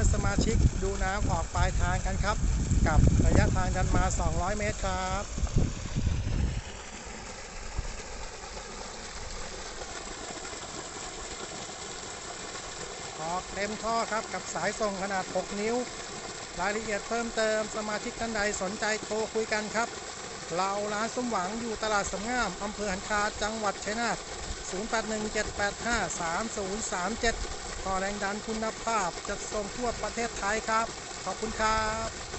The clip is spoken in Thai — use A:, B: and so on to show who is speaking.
A: อนสมาชิกดูน้ำออกปลายทางกันครับ กับระยะทางดันมา 200 เมตรครับออกเต็มท่อครับกับสายส่งขนาด 6 นิ้ว รายละเอียดเพิ่มเติมสมาชิกท่านใดสนใจโทรคุยกันครับ เราร้านสมหวังอยู่ตลาดสำงามอำเภอหันคาจังหวัดชัยนาท 0817853037 ท่อแรงดันคุณภาพจัดส่งทั่วประเทศไทยครับ ขอบคุณครับ